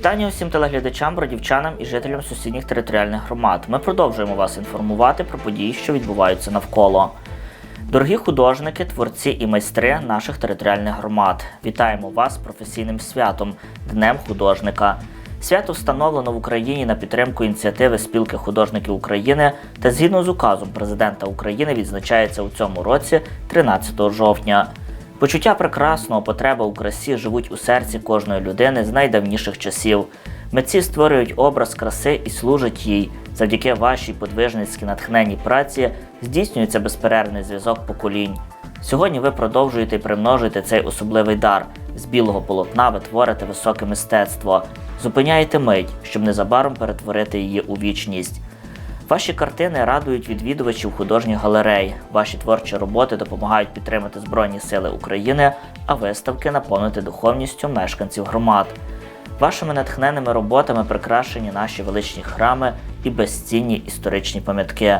Вітання усім телеглядачам, бродівчанам і жителям сусідніх територіальних громад. Ми продовжуємо вас інформувати про події, що відбуваються навколо. Дорогі художники, творці і майстри наших територіальних громад. Вітаємо вас професійним святом Днем художника. Свято встановлено в Україні на підтримку ініціативи спілки художників України та згідно з указом президента України відзначається у цьому році 13 жовтня. Почуття прекрасного, потреба у красі живуть у серці кожної людини з найдавніших часів. Митці створюють образ краси і служать їй. Завдяки вашій подвижницькій натхненній праці здійснюється безперервний зв'язок поколінь. Сьогодні ви продовжуєте і примножуєте цей особливий дар. З білого полотна ви творите високе мистецтво, зупиняєте мить, щоб незабаром перетворити її у вічність. Ваші картини радують відвідувачів художніх галерей. Ваші творчі роботи допомагають підтримати Збройні Сили України, а виставки наповнити духовністю мешканців громад. Вашими натхненними роботами прикрашені наші величні храми і безцінні історичні пам'ятки.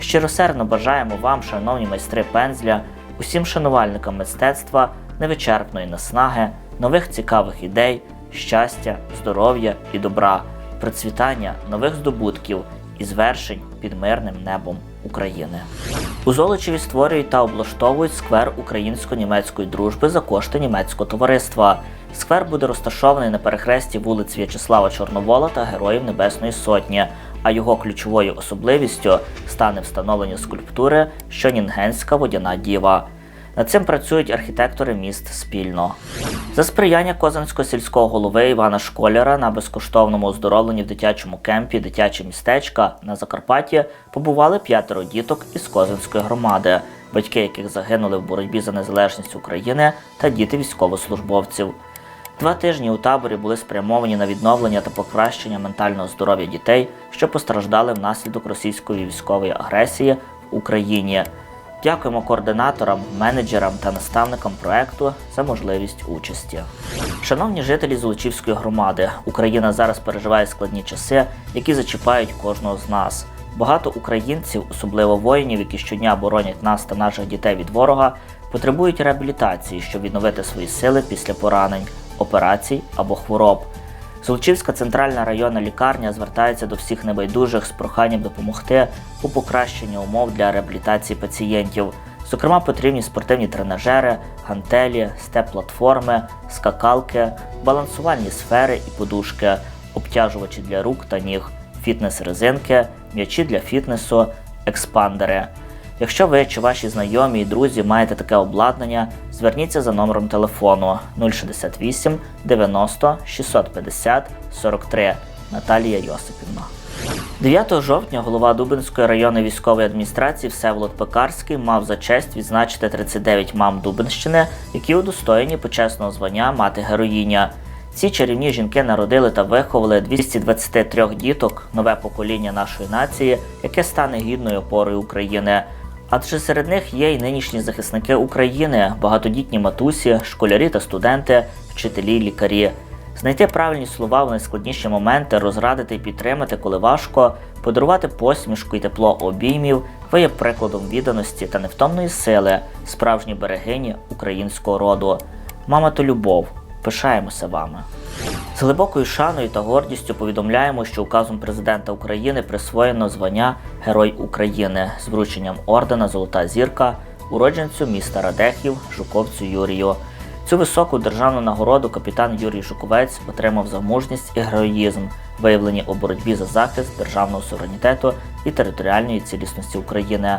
Щиросердно бажаємо вам, шановні майстри пензля, усім шанувальникам мистецтва, невичерпної наснаги, нових цікавих ідей, щастя, здоров'я і добра, процвітання нових здобутків і звершень під мирним небом України. У Золочеві створюють та облаштовують сквер українсько-німецької дружби за кошти німецького товариства. Сквер буде розташований на перехресті вулиць В'ячеслава Чорновола та Героїв Небесної Сотні, а його ключовою особливістю стане встановлення скульптури Щонінгенська водяна діва. Над цим працюють архітектори міст спільно. За сприяння Козанського сільського голови Івана Школяра на безкоштовному оздоровленні в дитячому кемпі Дитяче містечка на Закарпатті побували п'ятеро діток із Козанської громади, батьки яких загинули в боротьбі за незалежність України та діти військовослужбовців. Два тижні у таборі були спрямовані на відновлення та покращення ментального здоров'я дітей, що постраждали внаслідок російської військової агресії в Україні. Дякуємо координаторам, менеджерам та наставникам проекту за можливість участі. Шановні жителі Золочівської громади, Україна зараз переживає складні часи, які зачіпають кожного з нас. Багато українців, особливо воїнів, які щодня боронять нас та наших дітей від ворога, потребують реабілітації, щоб відновити свої сили після поранень, операцій або хвороб. Золочівська центральна районна лікарня звертається до всіх небайдужих з проханням допомогти у покращенні умов для реабілітації пацієнтів. Зокрема, потрібні спортивні тренажери, гантелі, степ-платформи, скакалки, балансувальні сфери і подушки, обтяжувачі для рук та ніг, фітнес-резинки, м'ячі для фітнесу, експандери. Якщо ви чи ваші знайомі і друзі маєте таке обладнання, зверніться за номером телефону 068 90 650 43 Наталія Йосипівна. 9 жовтня голова Дубинської районної військової адміністрації Всеволод Пекарський мав за честь відзначити 39 мам Дубинщини, які удостоєні почесного звання мати героїня. Ці чарівні жінки народили та виховали 223 діток, нове покоління нашої нації, яке стане гідною опорою України. Адже серед них є й нинішні захисники України, багатодітні матусі, школярі та студенти, вчителі, лікарі. Знайти правильні слова в найскладніші моменти, розрадити і підтримати, коли важко, подарувати посмішку і тепло обіймів, ви є прикладом відданості та невтомної сили, справжні берегині українського роду. Мама то любов. Пишаємося вами. З глибокою шаною та гордістю повідомляємо, що указом президента України присвоєно звання Герой України з врученням ордена Золота зірка уродженцю міста Радехів Жуковцю Юрію. Цю високу державну нагороду капітан Юрій Жуковець отримав за мужність і героїзм, виявлені у боротьбі за захист державного суверенітету і територіальної цілісності України,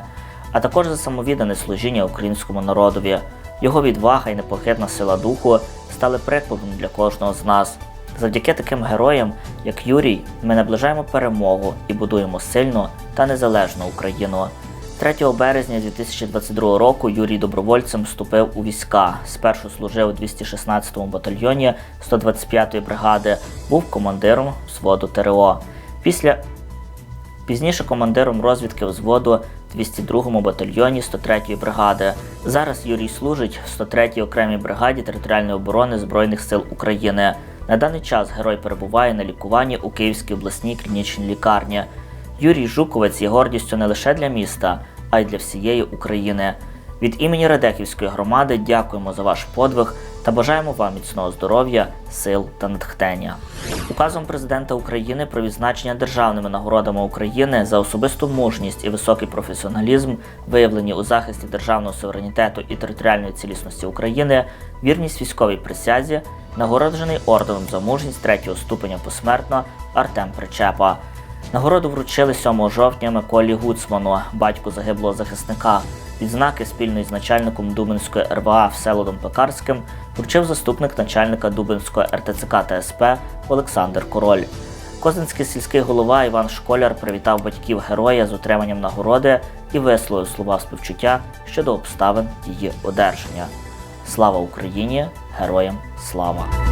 а також за самовіддане служіння українському народові. Його відвага і непохитна сила духу стали прикладом для кожного з нас. Завдяки таким героям, як Юрій, ми наближаємо перемогу і будуємо сильну та незалежну Україну. 3 березня 2022 року Юрій добровольцем вступив у війська. Спершу служив у 216-му батальйоні 125-ї бригади, був командиром взводу ТРО. Після Пізніше командиром розвідки взводу 202-му батальйоні 103-ї бригади. Зараз Юрій служить в 103-й окремій бригаді територіальної оборони Збройних сил України. На даний час герой перебуває на лікуванні у Київській обласній клінічній лікарні. Юрій Жуковець є гордістю не лише для міста, а й для всієї України. Від імені Радехівської громади дякуємо за ваш подвиг та бажаємо вам міцного здоров'я, сил та натхнення. Указом президента України про відзначення державними нагородами України за особисту мужність і високий професіоналізм, виявлені у захисті державного суверенітету і територіальної цілісності України, вірність військовій присязі, нагороджений орденом за мужність третього ступеня посмертно Артем Причепа. Нагороду вручили 7 жовтня Миколі Гуцману, батьку загиблого захисника. Відзнаки спільно із начальником Дубинської РВА Вселодом Пекарським вручив заступник начальника Дубинської РТЦК ТСП Олександр Король. Козинський сільський голова Іван Школяр привітав батьків героя з отриманням нагороди і висловив слова співчуття щодо обставин її одержання. Слава Україні! Героям слава!